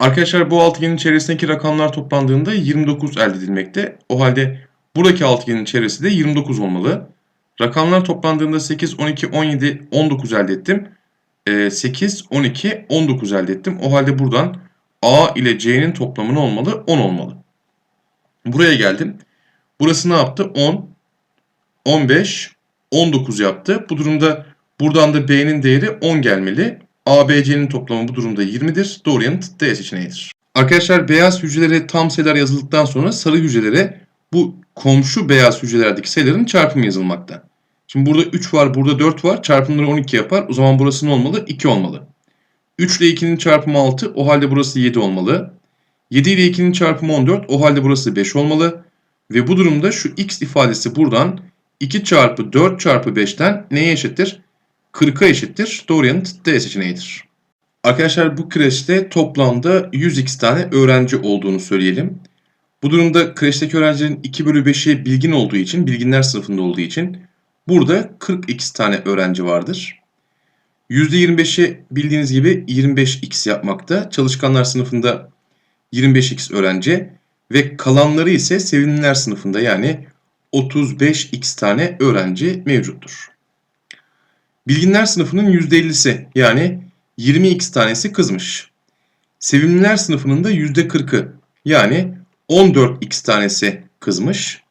Arkadaşlar bu altıgenin çevresindeki rakamlar toplandığında 29 elde edilmekte. O halde buradaki altıgenin çevresi de 29 olmalı. Rakamlar toplandığında 8, 12, 17, 19 elde ettim. Ee, 8, 12, 19 elde ettim. O halde buradan A ile C'nin toplamı ne olmalı? 10 olmalı. Buraya geldim. Burası ne yaptı? 10, 15, 19 yaptı. Bu durumda buradan da B'nin değeri 10 gelmeli. A, B, C'nin toplamı bu durumda 20'dir. Doğru yanıt D seçeneğidir. Arkadaşlar beyaz hücrelere tam sayılar yazıldıktan sonra sarı hücrelere bu komşu beyaz hücrelerdeki sayıların çarpımı yazılmakta. Şimdi burada 3 var, burada 4 var. Çarpımları 12 yapar. O zaman burası ne olmalı? 2 olmalı. 3 ile 2'nin çarpımı 6. O halde burası 7 olmalı. 7 ile 2'nin çarpımı 14. O halde burası 5 olmalı. Ve bu durumda şu x ifadesi buradan 2 çarpı 4 çarpı 5'ten neye eşittir? 40'a eşittir. Doğru yanıt D seçeneğidir. Arkadaşlar bu kreşte toplamda 100x tane öğrenci olduğunu söyleyelim. Bu durumda kreşteki öğrencilerin 2 bölü 5'i bilgin olduğu için, bilginler sınıfında olduğu için burada 40x tane öğrenci vardır. %25'i bildiğiniz gibi 25x yapmakta. Çalışkanlar sınıfında 25x öğrenci ve kalanları ise sevimliler sınıfında yani 35x tane öğrenci mevcuttur. Bilginler sınıfının %50'si yani 20x tanesi kızmış. Sevimliler sınıfının da %40'ı yani 14x tanesi kızmış.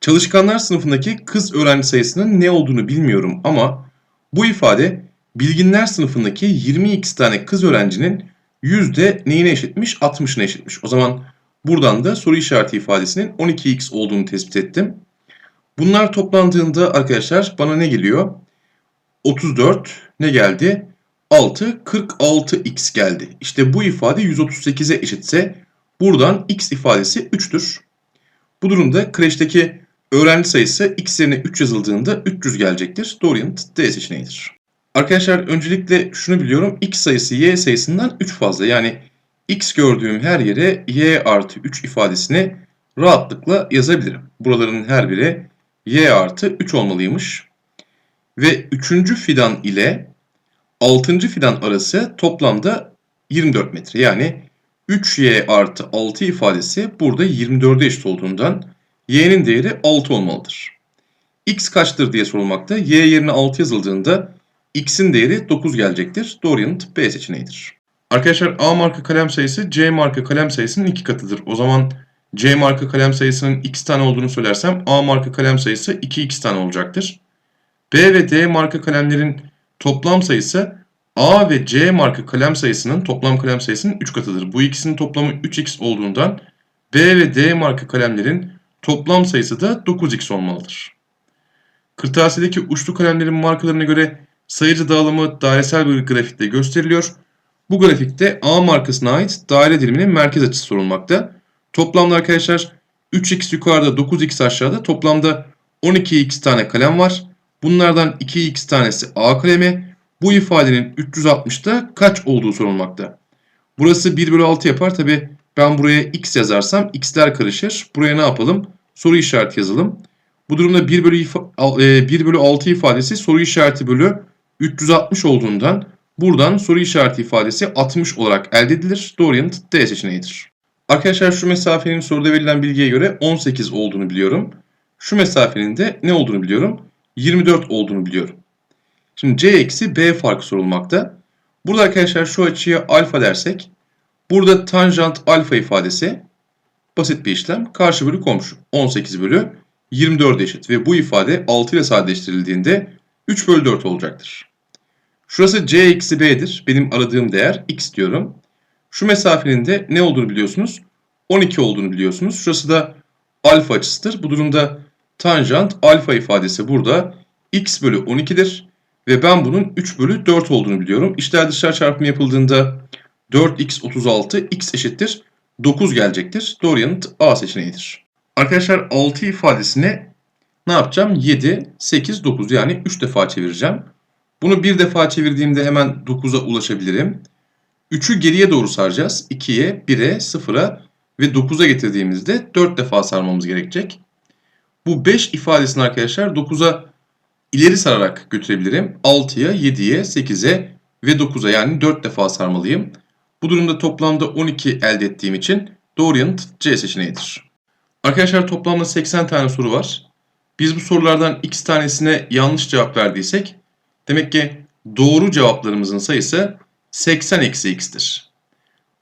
Çalışkanlar sınıfındaki kız öğrenci sayısının ne olduğunu bilmiyorum ama bu ifade bilginler sınıfındaki 20x tane kız öğrencinin yüzde neyine eşitmiş? 60'ına eşitmiş. O zaman buradan da soru işareti ifadesinin 12x olduğunu tespit ettim. Bunlar toplandığında arkadaşlar bana ne geliyor? 34 ne geldi? 6, 46x geldi. İşte bu ifade 138'e eşitse buradan x ifadesi 3'tür. Bu durumda kreşteki öğrenci sayısı x yerine 3 yazıldığında 300 gelecektir. Doğru yanıt D seçeneğidir. Arkadaşlar öncelikle şunu biliyorum. x sayısı y sayısından 3 fazla. Yani x gördüğüm her yere y artı 3 ifadesini rahatlıkla yazabilirim. Buraların her biri y artı 3 olmalıymış. Ve 3. fidan ile 6. fidan arası toplamda 24 metre. Yani 3y artı 6 ifadesi burada 24'e eşit olduğundan y'nin değeri 6 olmalıdır. x kaçtır diye sorulmakta. y yerine 6 yazıldığında x'in değeri 9 gelecektir. Doğru yanıt B seçeneğidir. Arkadaşlar A marka kalem sayısı C marka kalem sayısının iki katıdır. O zaman C marka kalem sayısının x tane olduğunu söylersem A marka kalem sayısı 2x tane olacaktır. B ve D marka kalemlerin toplam sayısı A ve C marka kalem sayısının toplam kalem sayısının 3 katıdır. Bu ikisinin toplamı 3x olduğundan B ve D marka kalemlerin toplam sayısı da 9x olmalıdır. Kırtasiyedeki uçlu kalemlerin markalarına göre sayıcı dağılımı dairesel bir grafikte gösteriliyor. Bu grafikte A markasına ait daire diliminin merkez açısı sorulmakta. Toplamda arkadaşlar 3x yukarıda 9x aşağıda toplamda 12x tane kalem var. Bunlardan 2x tanesi A kalemi. Bu ifadenin 360'da kaç olduğu sorulmakta. Burası 1 bölü 6 yapar. Tabi ben buraya x yazarsam x'ler karışır. Buraya ne yapalım? Soru işareti yazalım. Bu durumda 1 bölü, 1 bölü 6 ifadesi soru işareti bölü 360 olduğundan buradan soru işareti ifadesi 60 olarak elde edilir. Doğru yanıt D seçeneğidir. Arkadaşlar şu mesafenin soruda verilen bilgiye göre 18 olduğunu biliyorum. Şu mesafenin de ne olduğunu biliyorum? 24 olduğunu biliyorum. Şimdi C eksi B farkı sorulmakta. Burada arkadaşlar şu açıya alfa dersek. Burada tanjant alfa ifadesi basit bir işlem. Karşı bölü komşu. 18 bölü 24 eşit. Ve bu ifade 6 ile sadeleştirildiğinde 3 bölü 4 olacaktır. Şurası C eksi B'dir. Benim aradığım değer X diyorum. Şu mesafenin de ne olduğunu biliyorsunuz? 12 olduğunu biliyorsunuz. Şurası da alfa açısıdır. Bu durumda tanjant alfa ifadesi burada x bölü 12'dir. Ve ben bunun 3 bölü 4 olduğunu biliyorum. İşler dışlar çarpımı yapıldığında 4x 36 x eşittir 9 gelecektir. Doğru yanıt A seçeneğidir. Arkadaşlar 6 ifadesine ne yapacağım? 7, 8, 9 yani 3 defa çevireceğim. Bunu bir defa çevirdiğimde hemen 9'a ulaşabilirim. 3'ü geriye doğru saracağız. 2'ye, 1'e, 0'a ve 9'a getirdiğimizde 4 defa sarmamız gerekecek. Bu 5 ifadesini arkadaşlar 9'a ileri sararak götürebilirim. 6'ya, 7'ye, 8'e ve 9'a yani 4 defa sarmalıyım. Bu durumda toplamda 12 elde ettiğim için doğru yanıt C seçeneğidir. Arkadaşlar toplamda 80 tane soru var. Biz bu sorulardan x tanesine yanlış cevap verdiysek demek ki doğru cevaplarımızın sayısı 80 eksi x'tir.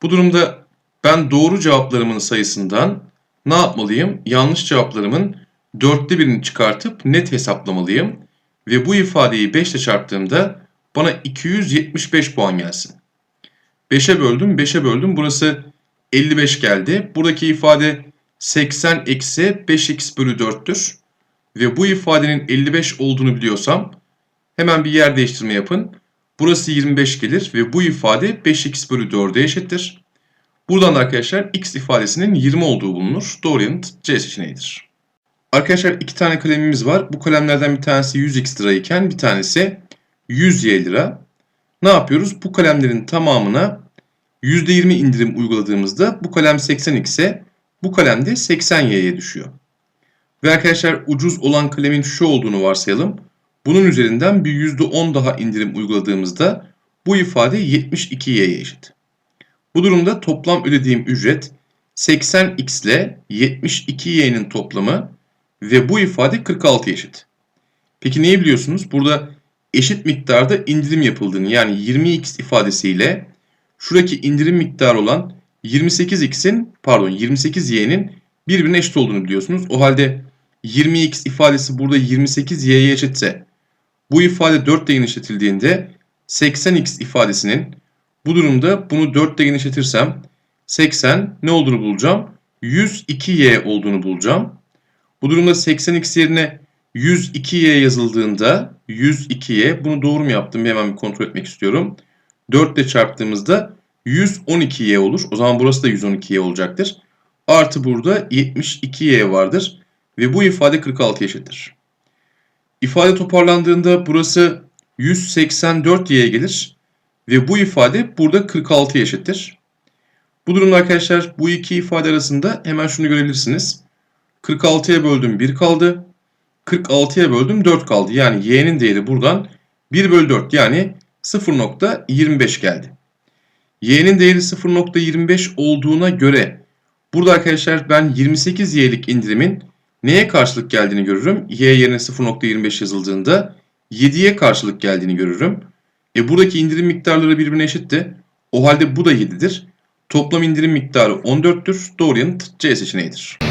Bu durumda ben doğru cevaplarımın sayısından ne yapmalıyım? Yanlış cevaplarımın dörtte birini çıkartıp net hesaplamalıyım. Ve bu ifadeyi 5 ile çarptığımda bana 275 puan gelsin. 5'e böldüm, 5'e böldüm. Burası 55 geldi. Buradaki ifade 80 eksi 5x bölü 4'tür. Ve bu ifadenin 55 olduğunu biliyorsam hemen bir yer değiştirme yapın. Burası 25 gelir ve bu ifade 5x bölü 4'e eşittir. Buradan da arkadaşlar x ifadesinin 20 olduğu bulunur. Doğru yanıt C seçeneğidir. Arkadaşlar iki tane kalemimiz var. Bu kalemlerden bir tanesi 100x lira iken bir tanesi 100y lira. Ne yapıyoruz? Bu kalemlerin tamamına %20 indirim uyguladığımızda bu kalem 80x'e bu kalem de 80y'ye düşüyor. Ve arkadaşlar ucuz olan kalemin şu olduğunu varsayalım. Bunun üzerinden bir %10 daha indirim uyguladığımızda bu ifade 72y'ye eşit. Bu durumda toplam ödediğim ücret 80x ile 72y'nin toplamı ve bu ifade 46 eşit. Peki neyi biliyorsunuz? Burada eşit miktarda indirim yapıldığını yani 20x ifadesiyle şuradaki indirim miktarı olan 28x'in pardon 28y'nin birbirine eşit olduğunu biliyorsunuz. O halde 20x ifadesi burada 28y'ye eşitse bu ifade 4 ile genişletildiğinde 80x ifadesinin bu durumda bunu 4 ile genişletirsem 80 ne olduğunu bulacağım? 102y olduğunu bulacağım. Bu durumda 80x yerine 102y yazıldığında 102y bunu doğru mu yaptım hemen bir kontrol etmek istiyorum. 4 ile çarptığımızda 112y olur. O zaman burası da 112y olacaktır. Artı burada 72y vardır. Ve bu ifade 46 eşittir. İfade toparlandığında burası 184y'ye gelir. Ve bu ifade burada 46 eşittir. Bu durumda arkadaşlar bu iki ifade arasında hemen şunu görebilirsiniz. 46'ya böldüm 1 kaldı. 46'ya böldüm 4 kaldı. Yani y'nin değeri buradan 1 bölü 4 yani 0.25 geldi. y'nin değeri 0.25 olduğuna göre burada arkadaşlar ben 28y'lik indirimin neye karşılık geldiğini görürüm. y yerine 0.25 yazıldığında 7'ye karşılık geldiğini görürüm. E buradaki indirim miktarları birbirine eşitti. O halde bu da 7'dir. Toplam indirim miktarı 14'tür. Doğru yanıt C seçeneğidir.